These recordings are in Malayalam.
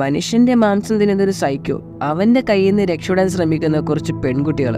മനുഷ്യന്റെ മാംസം തിന്നുന്നൊരു സൈക്കോ അവന്റെ കയ്യിൽ നിന്ന് രക്ഷപ്പെടാൻ ശ്രമിക്കുന്ന കുറച്ച് പെൺകുട്ടികൾ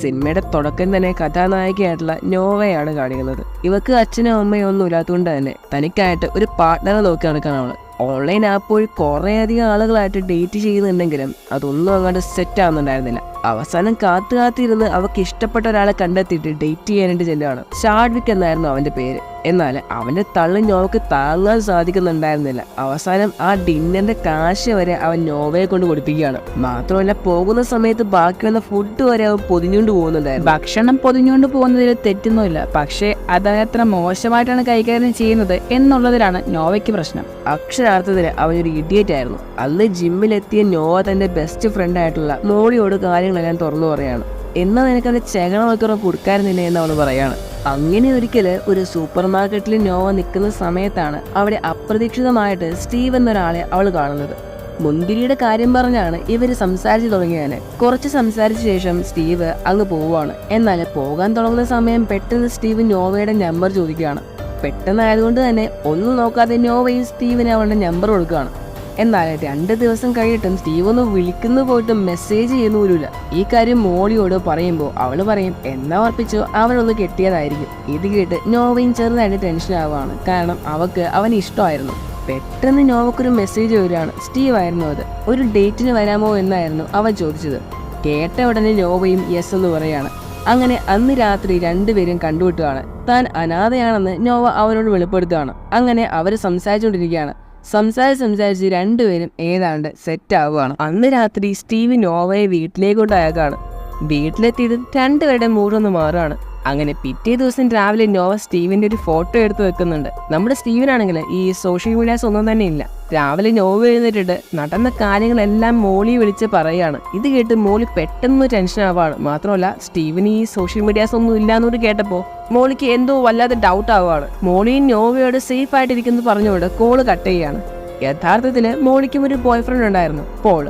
സിനിമയുടെ തുടക്കം തന്നെ കഥാനായികയായിട്ടുള്ള നോവയാണ് കാണിക്കുന്നത്. ഇവക്ക് അച്ഛനും അമ്മയും ഒന്നും ഇല്ലാത്തതുകൊണ്ട് തന്നെ തനിക്കായിട്ട് ഒരു പാർട്ട്ണറെ നോക്കി നടക്കാൻ അവൾ. ഓൺലൈൻ ആപ്പ് വഴി കുറേയധികം ആളുകളായിട്ട് ഡേറ്റ് ചെയ്യുന്നുണ്ടെങ്കിലും അതൊന്നും അങ്ങോട്ട് സെറ്റ് ആവുന്നുണ്ടായിരുന്നില്ല. അവസാനം കാത്തു കാത്തിരുന്ന് അവക്ക് ഇഷ്ടപ്പെട്ട ഒരാളെ കണ്ടെത്തിയിട്ട് ഡേറ്റ് ചെയ്യാനായിട്ട് ചെല്ലുകയാണ് ഷാഡ്വിക് എന്നായിരുന്നു അവന്റെ പേര്. എന്നാൽ അവന്റെ തള്ളി നോവക്ക് താങ്ങാൻ സാധിക്കുന്നുണ്ടായിരുന്നില്ല. അവസാനം ആ ഡിന്നറിന്റെ കാശ് വരെ അവൻ നോവയെ കൊണ്ട് കൊടുപ്പിക്കുകയാണ്. മാത്രമല്ല പോകുന്ന സമയത്ത് ബാക്കി വന്ന ഫുഡ് വരെ അവൻ പൊതിഞ്ഞുകൊണ്ട് പോകുന്നുണ്ടായിരുന്നു. ഭക്ഷണം പൊതിഞ്ഞുകൊണ്ട് പോകുന്നതിൽ തെറ്റൊന്നുമില്ല. പക്ഷേ അത് അത്ര മോശമായിട്ടാണ് കൈകാര്യം ചെയ്യുന്നത് എന്നുള്ളതിലാണ് നോവയ്ക്ക് പ്രശ്നം. അക്ഷരാർത്ഥത്തിൽ അവനൊരു ഇഡിയറ്റ് ആയിരുന്നു. അന്ന് ജിമ്മിലെത്തിയ നോവ തന്റെ ബെസ്റ്റ് ഫ്രണ്ട് ആയിട്ടുള്ള മോളിയോട് കാര്യങ്ങളെല്ലാം തുറന്നു പറയാണ്. എന്നാൽ നിനക്ക് അവന്റെ ചെകണ നോക്കിറ കൊടുക്കാറുന്നില്ല എന്ന് അവൾ പറയാണ്. അങ്ങനെ ഒരിക്കൽ ഒരു സൂപ്പർ മാർക്കറ്റിൽ നോവ നിൽക്കുന്ന സമയത്താണ് അവിടെ അപ്രതീക്ഷിതമായിട്ട് സ്റ്റീവ് എന്നൊരാളെ അവൾ കാണുന്നത്. മുന്തിരിയുടെ കാര്യം പറഞ്ഞാണ് ഇവർ സംസാരിച്ചു തുടങ്ങിയാണ് കുറച്ച് സംസാരിച്ച ശേഷം സ്റ്റീവ് അങ്ങ് പോവുകയാണ്. എന്നാൽ പോകാൻ തുടങ്ങുന്ന സമയം പെട്ടെന്ന് സ്റ്റീവ് നോവയുടെ നമ്പർ ചോദിക്കുകയാണ്. പെട്ടെന്നായതുകൊണ്ട് തന്നെ ഒന്നും നോക്കാതെ നോവയും സ്റ്റീവിന് അവളുടെ നമ്പർ കൊടുക്കുകയാണ്. എന്നാൽ രണ്ട് ദിവസം കഴിഞ്ഞിട്ടും സ്റ്റീവ് ഒന്ന് വിളിക്കുന്നു പോയിട്ട് മെസ്സേജ് ചെയ്യുന്ന പോലുമില്ല. ഈ കാര്യം മോളിയോട് പറയുമ്പോൾ അവൾ പറയും എന്നാ ഉറപ്പിച്ചോ അവനൊന്ന് കെട്ടിയതായിരിക്കും. ഇത് കേട്ട് നോവയും ചെറുതായിട്ട് ടെൻഷൻ ആവുകയാണ്. കാരണം അവക്ക് അവൻ ഇഷ്ടമായിരുന്നു. പെട്ടെന്ന് നോവക്കൊരു മെസ്സേജ് വരികയാണ്. സ്റ്റീവ് ആയിരുന്നു അത്. ഒരു ഡേറ്റിന് വരാമോ എന്നായിരുന്നു അവൻ ചോദിച്ചത്. കേട്ട ഉടനെ നോവയും യെസ് എന്ന് പറയാണ് അങ്ങനെ അന്ന് രാത്രി രണ്ടുപേരും കണ്ടുവിട്ടുകയാണ് താൻ അനാഥയാണെന്ന് നോവ അവനോട് വെളിപ്പെടുത്തുകയാണ്. അങ്ങനെ അവർ സംസാരിച്ചുകൊണ്ടിരിക്കുകയാണ്. സംസാരിച്ച് സംസാരിച്ച് രണ്ടുപേരും ഏതാണ്ട് സെറ്റ് ആവുകയാണ് അന്ന് രാത്രി സ്റ്റീവ് നോവയെ വീട്ടിലേക്ക് കൊണ്ടയക്കാണ് വീട്ടിലെത്തിയത് രണ്ടുപേരുടെ മൂടൊന്ന് മാറുകയാണ്. അങ്ങനെ പിറ്റേ ദിവസം രാവിലെ നോവ സ്റ്റീവിന്റെ ഒരു ഫോട്ടോ എടുത്ത് വെക്കുന്നുണ്ട്. നമ്മുടെ സ്റ്റീവിനാണെങ്കിൽ ഈ സോഷ്യൽ മീഡിയാസ് ഒന്നും തന്നെ ഇല്ല. രാവിലെ നോവ എഴുന്നേറ്റിട്ട് നടന്ന കാര്യങ്ങളെല്ലാം മോളി വിളിച്ച് പറയാണ്. ഇത് കേട്ട് മോളി പെട്ടെന്ന് ടെൻഷൻ ആവാണ്. മാത്രമല്ല സ്റ്റീവിന് ഈ സോഷ്യൽ മീഡിയാസ് ഒന്നും ഇല്ലാന്നോട് കേട്ടപ്പോൾ മോളിക്ക് എന്തോ വല്ലാതെ ഡൗട്ട് ആവുകയാണ് മോളി നോവയോട് സേഫ് ആയിട്ടിരിക്കുന്നു പറഞ്ഞുകൊണ്ട് കോൾ കട്ട് ചെയ്യാണ്. യഥാർത്ഥത്തിൽ മോളിക്കും ഒരു ബോയ്ഫ്രണ്ട് ഉണ്ടായിരുന്നു പോൾ.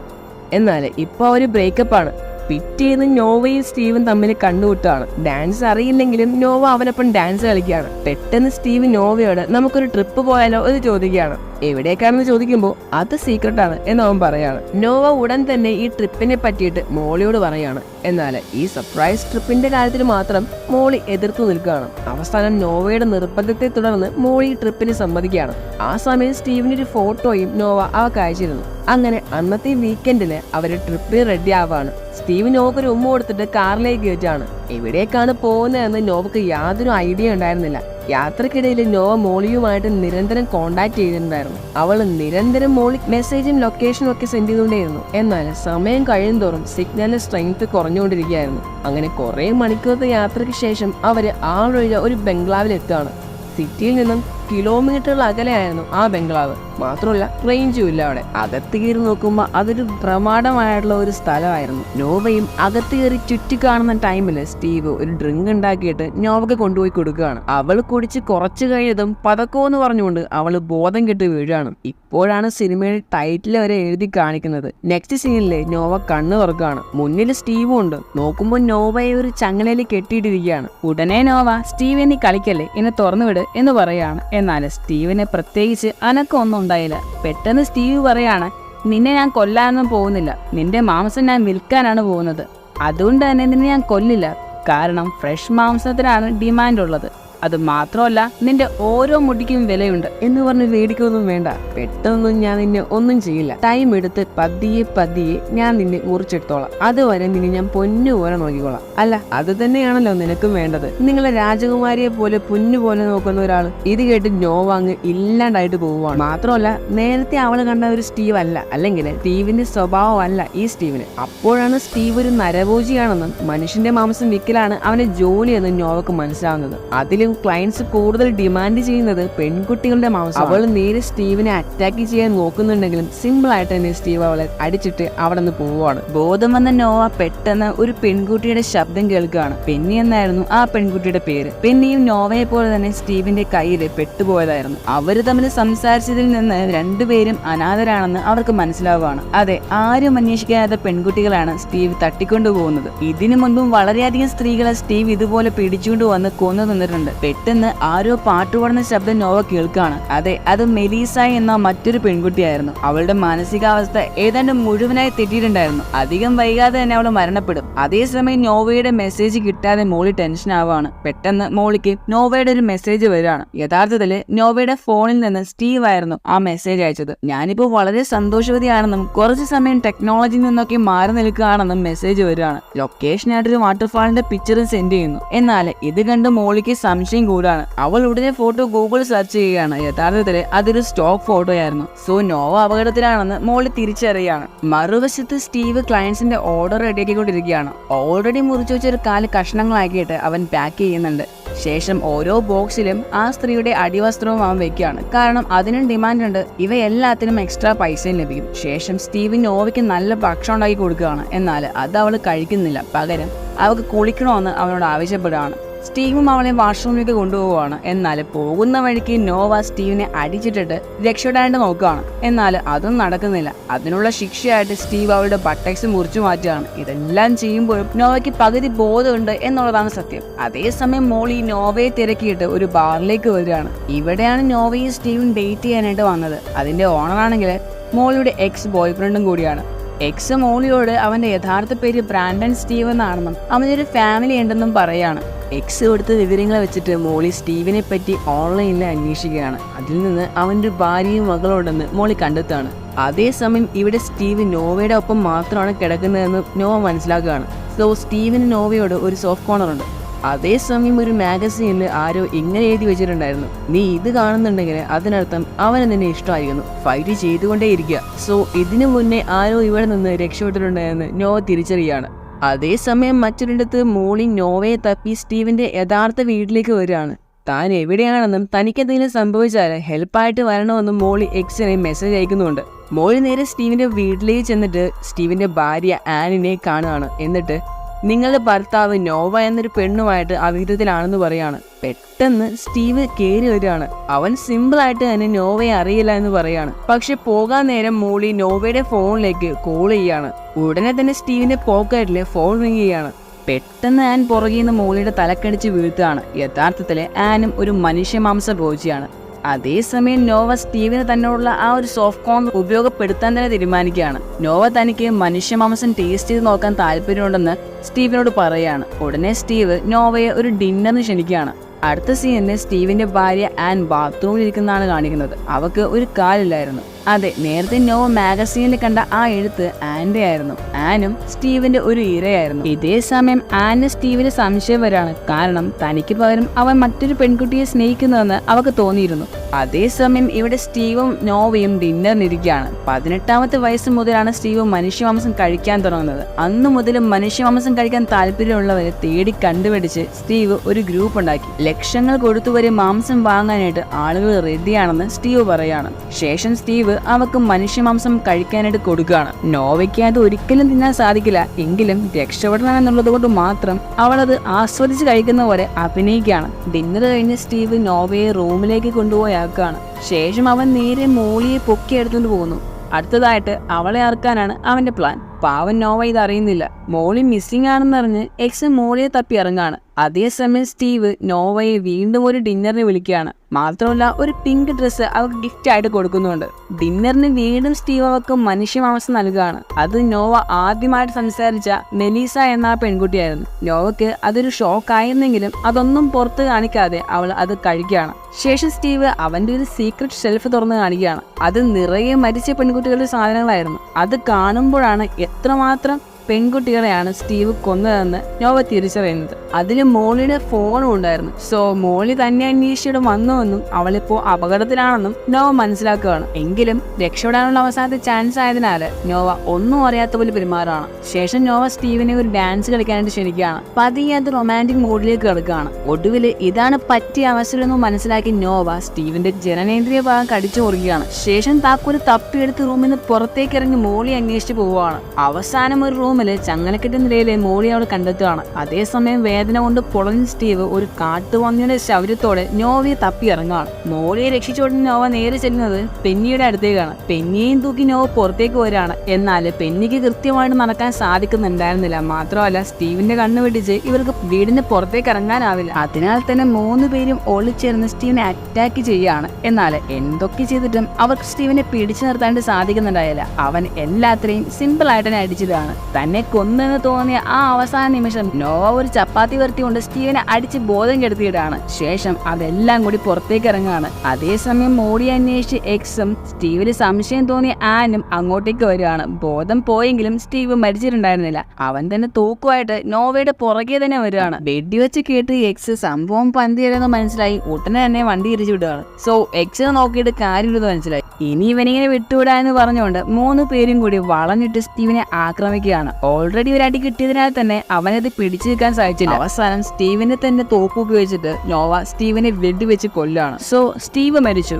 എന്നാൽ ഇപ്പോൾ ബ്രേക്കപ്പ് ആണ്. പിറ്റേന്ന് നോവയും സ്റ്റീവും തമ്മിൽ കണ്ടുമുട്ടാണ് ഡാൻസ് അറിയില്ലെങ്കിലും നോവ അവനൊപ്പം ഡാൻസ് കളിക്കുകയാണ്. പെട്ടെന്ന് സ്റ്റീവ് നോവയോട് നമുക്കൊരു ട്രിപ്പ് പോയാലോ? എന്ന് ചോദിക്കുകയാണ്. എവിടേക്കാണെന്ന് ചോദിക്കുമ്പോൾ അത് സീക്രട്ട് ആണ് എന്ന് അവൻ പറയാണ്. നോവ ഉടൻ തന്നെ ഈ ട്രിപ്പിനെ പറ്റിയിട്ട് മോളിയോട് പറയാണ്. എന്നാൽ ഈ സർപ്രൈസ് ട്രിപ്പിന്റെ കാര്യത്തിൽ മാത്രം മോളി എതിർത്തു നിൽക്കുകയാണ്. അവസാനം നോവയുടെ നിർബന്ധത്തെ തുടർന്ന് മോളി ട്രിപ്പിന് സമ്മതിക്കുകയാണ്. ആ സമയം സ്റ്റീവിന്റെ ഒരു ഫോട്ടോയും നോവ അവക്ക് അയച്ചിരുന്നു. അങ്ങനെ അന്നത്തെ വീക്കെൻഡിന് അവർ ട്രിപ്പിന് റെഡി ആവാണ് സ്റ്റീവ് നോവക്ക് ഒരു ഉമ്മ കൊടുത്തിട്ട് കാറിലേക്ക് കയറ്റാണ് എവിടേക്കാണ് പോകുന്നതെന്ന് നോവക്ക് യാതൊരു ഐഡിയ ഉണ്ടായിരുന്നില്ല. യാത്രക്കിടയിൽ നോവ മോളിയുമായിട്ട് നിരന്തരം കോണ്ടാക്ട് ചെയ്തിട്ടുണ്ടായിരുന്നു. അവൾ നിരന്തരം മോളി മെസ്സേജും ലൊക്കേഷനും ഒക്കെ സെൻഡ് ചെയ്തുകൊണ്ടേയിരുന്നു. എന്നാൽ സമയം കഴിയുന്തോറും സിഗ്നലിന്റെ സ്ട്രെങ്ത് കുറഞ്ഞുകൊണ്ടിരിക്കുകയായിരുന്നു. അങ്ങനെ കുറെ മണിക്കൂറത്തെ യാത്രയ്ക്ക് ശേഷം അവർ ആളൊഴിഞ്ഞ ഒരു ബംഗ്ലാവിൽ എത്തുകയാണ് സിറ്റിയിൽ നിന്നും കിലോമീറ്ററുകൾ അകലെയായിരുന്നു ആ ബംഗ്ലാവ്. മാത്രമല്ല റേഞ്ചും ഇല്ല അവിടെ. അകത്ത് കയറി നോക്കുമ്പോൾ അതൊരു പ്രമാദമായിട്ടുള്ള ഒരു സ്ഥലമായിരുന്നു. നോവയും അകത്ത് കയറി ചുറ്റി കാണുന്ന ടൈമിൽ സ്റ്റീവ് ഒരു ഡ്രിങ്ക് ഉണ്ടാക്കിയിട്ട് നോവക്ക് കൊണ്ടുപോയി കൊടുക്കുകയാണ്. അവൾ കുടിച്ച് കുറച്ച് കഴിഞ്ഞതും പതക്കോ എന്ന് പറഞ്ഞുകൊണ്ട് അവൾ ബോധം കെട്ട് വീഴാണ്. ഇപ്പോഴാണ് സിനിമയിൽ ടൈറ്റിൽ വരെ എഴുതി കാണിക്കുന്നത്. നെക്സ്റ്റ് സീനിലെ നോവ കണ്ണു തുറക്കുകയാണ്. മുന്നിൽ സ്റ്റീവും ഉണ്ട്. നോക്കുമ്പോൾ നോവയെ ഒരു ചങ്ങലയിൽ കെട്ടിയിട്ടിരിക്കുകയാണ്. ഉടനെ നോവ സ്റ്റീവ് നീ കളിക്കല്ലേ? എന്നെ തുറന്നുവിട് എന്ന് പറയാണ് എന്നാൽ സ്റ്റീവിന് പ്രത്യേകിച്ച് അനക്കമൊന്നും ഉണ്ടായില്ല. പെട്ടെന്ന് സ്റ്റീവ് പറയാണ് നിന്നെ ഞാൻ കൊല്ലാനൊന്നും പോകുന്നില്ല. നിന്റെ മാംസം ഞാൻ വിൽക്കാനാണ് പോകുന്നത്. അതുകൊണ്ട് തന്നെ നിന്നെ ഞാൻ കൊല്ലില്ല. കാരണം ഫ്രഷ് മാംസത്തിനാണ് ഡിമാൻഡ് ഉള്ളത്. അത് മാത്രമല്ല നിന്റെ ഓരോ മുടിക്കും വിലയുണ്ട് എന്ന് പറഞ്ഞ് പേടിക്കൊന്നും വേണ്ട. പെട്ടെന്നും ഞാൻ നിന്നെ ഒന്നും ചെയ്യില്ല. ടൈം എടുത്ത് പതിയെ പതിയെ ഞാൻ നിന്നെ മുറിച്ചെടുത്തോളാം. അതുവരെ നിന്നെ ഞാൻ പൊന്നുപോലെ നോക്കിക്കോളാം. അല്ല അത് തന്നെയാണല്ലോ നിനക്കും വേണ്ടത്. നിങ്ങളെ രാജകുമാരിയെ പോലെ പൊന്നു പോലെ നോക്കുന്ന ഒരാൾ ഇത് കേട്ട് നോവാങ് ഇല്ലാണ്ടായിട്ട് പോവുകയാണ് മാത്രമല്ല നേരത്തെ അവൾ കണ്ട ഒരു സ്റ്റീവ് അല്ല. അല്ലെങ്കിൽ സ്റ്റീവിന്റെ സ്വഭാവമല്ല ഈ സ്റ്റീവിന്. അപ്പോഴാണ് സ്റ്റീവ് ഒരു നരഭോജിയാണെന്നും മനുഷ്യന്റെ മാംസം വിൽക്കലാണ് അവന്റെ ജോലിയെന്നും നോവക്ക് മനസ്സിലാവുന്നത്. അതിലും ക്ലയൻസ് കൂടുതൽ ഡിമാൻഡ് ചെയ്യുന്നത് പെൺകുട്ടികളുടെ മാംസം അവൾ നേരെ സ്റ്റീവിനെ അറ്റാക്ക് ചെയ്യാൻ നോക്കുന്നുണ്ടെങ്കിലും സിമ്പിൾ ആയിട്ട് തന്നെ സ്റ്റീവ് അവളെ അടിച്ചിട്ട് അവിടെ നിന്ന് പോവുകയാണ്. ബോധം വന്ന നോവ പെട്ടെന്ന് ഒരു പെൺകുട്ടിയുടെ ശബ്ദം കേൾക്കുകയാണ്. പെന്നി എന്നായിരുന്നു ആ പെൺകുട്ടിയുടെ പേര്. പെന്നിയും നോവയെ പോലെ തന്നെ സ്റ്റീവിന്റെ കയ്യിൽ പെട്ടുപോയതായിരുന്നു. അവർ തമ്മിൽ സംസാരിച്ചതിൽ നിന്ന് രണ്ടുപേരും അനാഥരാണെന്ന് അവർക്ക് മനസ്സിലാവുകയാണ്. അതെ ആരും അന്വേഷിക്കാത്ത പെൺകുട്ടികളാണ് സ്റ്റീവ് തട്ടിക്കൊണ്ടുപോകുന്നത്. ഇതിനു മുൻപും വളരെയധികം സ്ത്രീകളെ സ്റ്റീവ് ഇതുപോലെ പിടിച്ചുകൊണ്ട് വന്ന് കൊന്നു തന്നിട്ടുണ്ട് പെട്ടെന്ന് ആരോ പാട്ടുപാടുന്ന ശബ്ദം നോവ കേൾക്കുകയാണ്. അതെ അത് മെലീസ എന്ന മറ്റൊരു പെൺകുട്ടിയായിരുന്നു. അവളുടെ മാനസികാവസ്ഥ ഏതാണ്ട് മുഴുവനായി തെറ്റിയിട്ടുണ്ടായിരുന്നു. അധികം വൈകാതെ തന്നെ അവൾ മരണപ്പെടും. അതേസമയം നോവയുടെ മെസ്സേജ് കിട്ടാതെ മോളി ടെൻഷൻ ആവാണ് പെട്ടെന്ന് മോളിക്ക് നോവയുടെ ഒരു മെസ്സേജ് വരികയാണ്. യഥാർത്ഥത്തിൽ നോവയുടെ ഫോണിൽ നിന്ന് സ്റ്റീവ് ആയിരുന്നു ആ മെസ്സേജ് അയച്ചത്. ഞാനിപ്പോൾ വളരെ സന്തോഷവതിയാണെന്നും കുറച്ച് സമയം ടെക്നോളജിയിൽ നിന്നൊക്കെ മാറി നിൽക്കുകയാണെന്നും മെസ്സേജ് വരികയാണ്. ലൊക്കേഷനായിട്ടൊരു വാട്ടർഫാളിന്റെ പിക്ചറും സെൻഡ് ചെയ്യുന്നു. എന്നാൽ ഇത് കണ്ട് മോളിക്ക് സംശയം കൂടാണ്. അവൾ ഉടനെ ഫോട്ടോ ഗൂഗിൾ സെർച്ച് ചെയ്യുകയാണ്. യഥാർത്ഥത്തിൽ അതൊരു സ്റ്റോക്ക് ഫോട്ടോ ആയിരുന്നു. സോ നോവ അപകടത്തിലാണെന്ന് മോളി തിരിച്ചറിയാണ്. മറുവശത്ത് സ്റ്റീവ് ക്ലയൻസിന്റെ ഓർഡർ റെഡിയാക്കിക്കൊണ്ടിരിക്കുകയാണ് ഓൾറെഡി മുറിച്ചു വെച്ചൊരു കാൽ കഷ്ണങ്ങളാക്കിയിട്ട് അവൻ പാക്ക് ചെയ്യുന്നുണ്ട്. ശേഷം ഓരോ ബോക്സിലും ആ സ്ത്രീയുടെ അടിവസ്ത്രവും അവൻ വെക്കുകയാണ്. കാരണം അതിനും ഡിമാൻഡ് ഉണ്ട്. ഇവയെല്ലാത്തിനും എക്സ്ട്രാ പൈസയും ലഭിക്കും. ശേഷം സ്റ്റീവിൻ നോവയ്ക്ക് നല്ല ഭക്ഷണം ഉണ്ടാക്കി കൊടുക്കുകയാണ്. എന്നാൽ അത് അവൾ കഴിക്കുന്നില്ല. പകരം അവൾക്ക് കുളിക്കണമെന്ന് അവനോട് ആവശ്യപ്പെടുകയാണ്. സ്റ്റീവും അവളെ വാഷ്റൂമിലേക്ക് കൊണ്ടുപോവുകയാണ്. എന്നാൽ പോകുന്ന വഴിക്ക് നോവ സ്റ്റീവിനെ അടിച്ചിട്ടിട്ട് രക്ഷപ്പെടാണ്ട് നോക്കുകയാണ്. എന്നാൽ അതൊന്നും നടക്കുന്നില്ല. അതിനുള്ള ശിക്ഷയായിട്ട് സ്റ്റീവ് അവളുടെ ബട്ടക്സ് മുറിച്ചു മാറ്റുകയാണ്. ഇതെല്ലാം ചെയ്യുമ്പോഴും നോവയ്ക്ക് പകുതി ബോധമുണ്ട് എന്നുള്ളതാണ് സത്യം. അതേസമയം മോളി നോവയെ തിരക്കിയിട്ട് ഒരു ബാറിലേക്ക് വരികയാണ്. ഇവിടെയാണ് നോവയും സ്റ്റീവും ഡേറ്റ് ചെയ്യാനായിട്ട് വന്നത്. അതിന്റെ ഓണറാണെങ്കിൽ മോളിയുടെ എക്സ് ബോയ് ഫ്രണ്ടും കൂടിയാണ്. എക്സ് മോളിയോട് അവന്റെ യഥാർത്ഥ പേര് ബ്രാൻഡൻ സ്റ്റീവ് എന്നാണെന്നും അവനൊരു ഫാമിലി ഉണ്ടെന്നും പറയാണ്. എക്സ് കൊടുത്ത വിവരങ്ങൾ വെച്ചിട്ട് മോളി സ്റ്റീവിനെ പറ്റി ഓൺലൈനിൽ അന്വേഷിക്കുകയാണ്. അതിൽ നിന്ന് അവന്റെ ഭാര്യയും മകളും മോളി കണ്ടെത്താണ് അതേസമയം ഇവിടെ സ്റ്റീവ് നോവയുടെ ഒപ്പം മാത്രമാണ് കിടക്കുന്നതെന്ന് നോവ മനസ്സിലാക്കുകയാണ്. സോ സ്റ്റീവിന് നോവയോട് ഒരു സോഫ്റ്റ് കോർണർ ഉണ്ട്. അതേസമയം ഒരു മാഗസീനിൽ ആരോ ഇങ്ങനെ എഴുതി വെച്ചിട്ടുണ്ടായിരുന്നു. നീ ഇത് കാണുന്നുണ്ടെങ്കിൽ അതിനർത്ഥം അവന് നിന്നെ ഇഷ്ടമായിരിക്കുന്നു. ഫൈറ്റ് ചെയ്തുകൊണ്ടേയിരിക്കുക. സോ ഇതിനു മുന്നേ ആരോ ഇവിടെ നിന്ന് രക്ഷപ്പെട്ടിട്ടുണ്ടായെന്ന് നോവ തിരിച്ചറിയാണ് അതേസമയം മറ്റൊരിടത്ത് മോളി നോവയെ തപ്പി സ്റ്റീവിന്റെ യഥാർത്ഥ വീട്ടിലേക്ക് വരികയാണ്. താൻ എവിടെയാണെന്നും തനിക്കെന്തെങ്കിലും സംഭവിച്ചാൽ ഹെൽപ്പായിട്ട് വരണമെന്നും മോളി എക്സിനെ മെസ്സേജ് അയക്കുന്നുണ്ട്. മോളി നേരെ സ്റ്റീവിന്റെ വീട്ടിലേക്ക് ചെന്നിട്ട് സ്റ്റീവിന്റെ ഭാര്യ ആനിനെ കാണുകയാണ്. എന്നിട്ട് നിങ്ങളുടെ ഭർത്താവ് നോവ എന്നൊരു പെണ്ണുമായിട്ട് അവിഹിതത്തിലാണെന്ന് പറയാണ്. പെട്ടെന്ന് സ്റ്റീവ് കയറി വരികയാണ്. അവൻ സിമ്പിളായിട്ട് തന്നെ നോവയെ അറിയില്ല എന്ന് പറയാണ്. പക്ഷെ പോകാൻ നേരം മോളി നോവയുടെ ഫോണിലേക്ക് കോൾ ചെയ്യാണ്. ഉടനെ തന്നെ സ്റ്റീവിന്റെ പോക്കറ്റിൽ ഫോൺ റിങ് ചെയ്യാണ്. പെട്ടെന്ന് ആൻ പുറകിൽ നിന്ന് മോളിയുടെ തലക്കടിച്ച് വീഴ്ത്തുകയാണ്. യഥാർത്ഥത്തിൽ ആനും ഒരു മനുഷ്യമാംസ ഭോജിയാണ് അതേസമയം നോവ സ്റ്റീവിന് തന്നോടുള്ള ആ ഒരു സോഫ്റ്റ് കോൺ ഉപയോഗപ്പെടുത്താൻ തന്നെ തീരുമാനിക്കുകയാണ്. നോവ തനിക്ക് മനുഷ്യ മാംസം ടേസ്റ്റ് ചെയ്ത് നോക്കാൻ താല്പര്യമുണ്ടെന്ന് സ്റ്റീവിനോട് പറയാണ്. ഉടനെ സ്റ്റീവ് നോവയെ ഒരു ഡിന്നറിന് ക്ഷണിക്കുകയാണ്. അടുത്ത സീനിൽ സ്റ്റീവിന്റെ ഭാര്യ ആൻ ബാത്റൂമിൽ ഇരിക്കുന്നതാണ് കാണിക്കുന്നത്. അവക്ക് ഒരു കാലില്ലായിരുന്നു. അതെ നേരത്തെ നോവ മാഗസീനിൽ കണ്ട ആ എഴുത്ത് ആന്റെ ആയിരുന്നു. ആനും സ്റ്റീവിന്റെ ഒരു ഇരയായിരുന്നു. ഇതേ സമയം ആന് സ്റ്റീവിന് സംശയം വരാണ്. കാരണം തനിക്ക് പകരം അവൻ മറ്റൊരു പെൺകുട്ടിയെ സ്നേഹിക്കുന്നുവെന്ന് അവക്ക് തോന്നിയിരുന്നു. അതേസമയം ഇവിടെ സ്റ്റീവും നോവയും ഡിന്നറിനിരിക്കുകയാണ്. പതിനെട്ടാമത്തെ വയസ്സ് മുതലാണ് സ്റ്റീവ് മനുഷ്യമാംസം കഴിക്കാൻ തുടങ്ങുന്നത്. അന്നു മുതൽ മനുഷ്യമാംസം കഴിക്കാൻ താല്പര്യമുള്ളവരെ തേടി കണ്ടുപിടിച്ച് സ്റ്റീവ് ഒരു ഗ്രൂപ്പ് ഉണ്ടാക്കി. ലക്ഷങ്ങൾ കൊടുത്തുവരെ മാംസം വാങ്ങാനായിട്ട് ആളുകൾ റെഡിയാണെന്ന് സ്റ്റീവ് പറയാണ്. ശേഷം സ്റ്റീവ് അവക്ക് മനുഷ്യമാംസം കഴിക്കാനായിട്ട് കൊടുക്കുകയാണ്. നോവയ്ക്ക് അത് ഒരിക്കലും തിന്നാൻ സാധിക്കില്ല. എങ്കിലും രക്ഷപ്പെടണം എന്നുള്ളത് കൊണ്ട് മാത്രം അവൾ അത് ആസ്വദിച്ച് കഴിക്കുന്ന പോലെ അഭിനയിക്കുകയാണ്. ഡിന്നർ കഴിഞ്ഞ് സ്റ്റീവ് നോവയെ റൂമിലേക്ക് കൊണ്ടുപോയാക്കാണ് ശേഷം അവൻ നേരെ മോളിയെ പൊക്കിയെടുത്തുകൊണ്ട് പോകുന്നു. അടുത്തതായിട്ട് അവളെ അറക്കാനാണ് അവന്റെ പ്ലാൻ. പാവൻ നോവ ഇത് അറിയുന്നില്ല മോളി മിസ്സിംഗ് ആണെന്നറിഞ്ഞ് എക്സ് മോളിയെ തപ്പി ഇറങ്ങാണ്. അതേസമയം സ്റ്റീവ് നോവയെ വീണ്ടും ഒരു ഡിന്നറിന് വിളിക്കുകയാണ്. മാത്രമല്ല ഒരു പിങ്ക് ഡ്രസ്സ് അവർക്ക് ഗിഫ്റ്റ് ആയിട്ട് കൊടുക്കുന്നുണ്ട്. ഡിന്നറിന് വീണ്ടും സ്റ്റീവ് അവർക്ക് മനുഷ്യമാംസം നൽകുകയാണ്. അത് നോവ ആദ്യമായിട്ട് സംസാരിച്ച മെലീസ എന്ന പെൺകുട്ടിയായിരുന്നു. നോവയ്ക്ക് അതൊരു ഷോക്ക് ആയിരുന്നെങ്കിലും അതൊന്നും പുറത്ത് കാണിക്കാതെ അവൾ അത് കഴിക്കുകയാണ്. ശേഷം സ്റ്റീവ് അവന്റെ ഒരു സീക്രട്ട് ഷെൽഫ് തുറന്ന് കാണിക്കുകയാണ്. അത് നിറയെ മരിച്ച പെൺകുട്ടികളുടെ സാധനങ്ങളായിരുന്നു. അത് കാണുമ്പോഴാണ് എത്രമാത്രം പെൺകുട്ടികളെയാണ് സ്റ്റീവ് കൊന്നതെന്ന് നോവ തിരിച്ചറിയുന്നത്. അതിന് മോളിയുടെ ഫോണും ഉണ്ടായിരുന്നു. സോ മോളി തന്നെ അന്വേഷിച്ചിട്ട് വന്നുവെന്നും അവളിപ്പോ അപകടത്തിലാണെന്നും നോവ മനസ്സിലാക്കുകയാണ്. എങ്കിലും രക്ഷപ്പെടാനുള്ള അവസാനത്തെ ചാൻസ് ആയതിനാൽ നോവ ഒന്നും അറിയാത്ത പോലെ പെരുമാറാണ് ശേഷം നോവ സ്റ്റീവിനെ ഒരു ഡാൻസ് കളിക്കാനായിട്ട് ക്ഷണിക്കുകയാണ്. പതിയെ അത് റൊമാന്റിക് മൂഡിലേക്ക് കിടക്കുകയാണ്. ഒടുവിൽ ഇതാണ് പറ്റിയ അവസരം എന്ന് മനസ്സിലാക്കി നോവ സ്റ്റീവിന്റെ ജനനേന്ദ്രിയ ഭാഗം കടിച്ചു മുറിക്കുകയാണ്. ശേഷം താക്കോൽ തപ്പിയെടുത്ത് റൂമിൽ നിന്ന് പുറത്തേക്ക് ഇറങ്ങി മോളി അന്വേഷിച്ച് പോവുകയാണ്. അവസാനം ഒരു റൂമിൽ ചങ്ങലക്കെട്ട നിലയിലെ മോളി അവൾ കണ്ടെത്തുകയാണ്. അതേസമയം വേദന കൊണ്ട് പൊളഞ്ഞ സ്റ്റീവ് ഒരു കാട്ടുപന്നിയുടെ ശൗര്യത്തോടെ നോവയെ തപ്പി ഇറങ്ങുകയാണ്. മോളിയെ രക്ഷിച്ചോണ്ട് നോവ നേരെ ചെല്ലുന്നത് പെന്നിയുടെ അടുത്തേക്കാണ്. പെന്നിയെയും തൂക്കി നോവ പുറത്തേക്ക് വരികയാണ്. എന്നാൽ പെന്നിക്ക് കൃത്യമായിട്ട് നടക്കാൻ സാധിക്കുന്നുണ്ടായിരുന്നില്ല. മാത്രമല്ല സ്റ്റീവിന്റെ കണ്ണ് വെട്ടിച്ച് ഇവർക്ക് വീടിന്റെ പുറത്തേക്ക് ഇറങ്ങാനാവില്ല. അതിനാൽ തന്നെ മൂന്ന് പേരും ഒളിച്ചേർന്ന് സ്റ്റീവിനെ അറ്റാക്ക് ചെയ്യുകയാണ്. എന്നാൽ എന്തൊക്കെ ചെയ്തിട്ടും അവർക്ക് സ്റ്റീവിനെ പിടിച്ചു നിർത്താണ്ട് സാധിക്കുന്നുണ്ടായില്ല. അവൻ എല്ലാത്തിനെയും സിമ്പിൾ ആയിട്ട് തന്നെ അടിച്ചതാണ്. തന്നെ കൊന്നെന്ന് തോന്നിയ ആ അവസാന നിമിഷം നോവ ഒരു ചപ്പാത്തി വരുത്തി കൊണ്ട് സ്റ്റീവിനെ അടിച്ച് ബോധം കെടുത്തിയിട്ടാണ് ശേഷം അതെല്ലാം കൂടി പുറത്തേക്ക് ഇറങ്ങുകയാണ്. അതേസമയം മോഡി അന്വേഷിച്ച് എക്സും സ്റ്റീവിന് സംശയം തോന്നിയ ആനും അങ്ങോട്ടേക്ക് വരികയാണ്. ബോധം പോയെങ്കിലും സ്റ്റീവ് മരിച്ചിട്ടുണ്ടായിരുന്നില്ല. അവൻ തന്നെ തൂക്കുമായിട്ട് നോവയുടെ പുറകെ തന്നെ വരികയാണ്. വെടിവെച്ച് കേട്ട് എക്സ് സംഭവം പന്തിയല്ലെന്ന് മനസ്സിലായി. ഉടനെ തന്നെ വണ്ടി തിരിച്ചു വിടുകയാണ്. സോ എക്സിനെ നോക്കിയിട്ട് കാര്യമില്ലെന്ന് മനസ്സിലായി. ഇനി ഇവനിങ്ങനെ വിട്ടുവിടാ എന്ന് പറഞ്ഞുകൊണ്ട് മൂന്ന് പേരും കൂടി വളഞ്ഞിട്ട് സ്റ്റീവിനെ ആക്രമിക്കുകയാണ്. ഓൾറെഡി ഒരു അടി കിട്ടിയതിനാൽ തന്നെ അവനത് പിടിച്ചു നിൽക്കാൻ സാധിച്ചില്ല. അവസാനം സ്റ്റീവിനെ തന്നെ തോപ്പ് ഉപയോഗിച്ചിട്ട് നോവ സ്റ്റീവിനെ വെടിവെച്ച് കൊല്ലാണ് സോ സ്റ്റീവ് മരിച്ചു.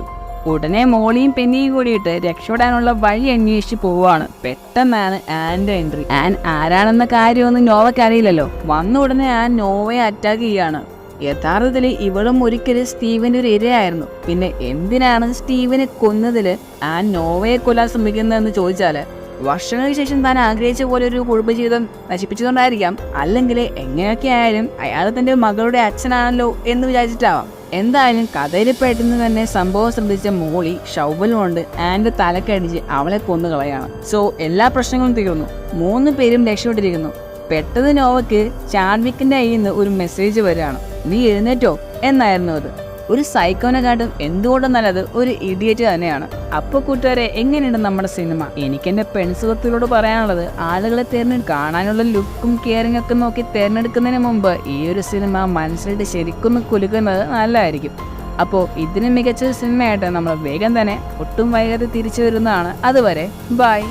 ഉടനെ മോളിയും പെന്നിയും കൂടിയിട്ട് രക്ഷപ്പെടാനുള്ള വഴി അന്വേഷിച്ച് പോവുകയാണ്. പെട്ടെന്നാണ് ആന്റെ എൻട്രി. ആൻ ആരാണെന്ന കാര്യമൊന്നും നോവയ്ക്ക് അറിയില്ലല്ലോ. വന്ന ഉടനെ ആൻ നോവയെ അറ്റാക്ക് ചെയ്യാണ് യഥാർത്ഥത്തിൽ ഇവളും ഒരിക്കലും സ്റ്റീവിന്റെ ഒരു ഇരയായിരുന്നു. പിന്നെ എന്തിനാണ് സ്റ്റീവിനെ കൊന്നതിൽ ആൻ നോവയെ കൊല്ലാൻ ശ്രമിക്കുന്നതെന്ന് ചോദിച്ചാൽ വർഷങ്ങൾക്ക് ശേഷം താൻ ആഗ്രഹിച്ച പോലെ ഒരു കുടുംബജീവിതം നശിപ്പിച്ചതുകൊണ്ടായിരിക്കാം. അല്ലെങ്കിൽ എങ്ങനെയൊക്കെ ആയാലും അയാൾ തന്റെ മകളുടെ അച്ഛനാണല്ലോ എന്ന് വിചാരിച്ചിട്ടാവാം. എന്തായാലും കഥയിൽ പെട്ടെന്ന് തന്നെ സംഭവം ശ്രദ്ധിച്ച മോളി ഷൗബൽ കൊണ്ട് ആൻഡ് തലക്കടിച്ച് അവളെ കൊന്നു കളയാണ്. സോ എല്ലാ പ്രശ്നങ്ങളും തീർന്നു. മൂന്ന് പേരും രക്ഷപ്പെട്ടിരിക്കുന്നു. പെട്ടെന്ന് നോവയ്ക്ക് ചാൺവിക്കിന്റെ കയ്യിൽ നിന്ന് ഒരു മെസ്സേജ് വരികയാണ്. നീ എഴുന്നേറ്റോ? എന്നായിരുന്നു അത്. ഒരു സൈക്കോനെക്കാട്ടും എന്തുകൊണ്ടും നല്ലത് ഒരു ഇഡിയറ്റ് തന്നെയാണ്. അപ്പൊ കൂട്ടുകാരെ എങ്ങനെയുണ്ട് നമ്മുടെ സിനിമ എനിക്ക് എന്റെ പെൺസുഹൃത്തുക്കളോട് പറയാനുള്ളത് ആളുകളെ തിരഞ്ഞെടുക്കും കാണാനുള്ള ലുക്കും കെയറിംഗ് ഒക്കെ നോക്കി തിരഞ്ഞെടുക്കുന്നതിന് മുമ്പ് ഈ ഒരു സിനിമ മനസ്സിലിട്ട് ശരിക്കും കുലുക്കുന്നത് നല്ലതായിരിക്കും. അപ്പോൾ ഇതിന് മികച്ച സിനിമയായിട്ട് നമ്മൾ വേഗം തന്നെ ഒട്ടും വൈകാതെ തിരിച്ചു വരുന്നതാണ്. അതുവരെ ബൈ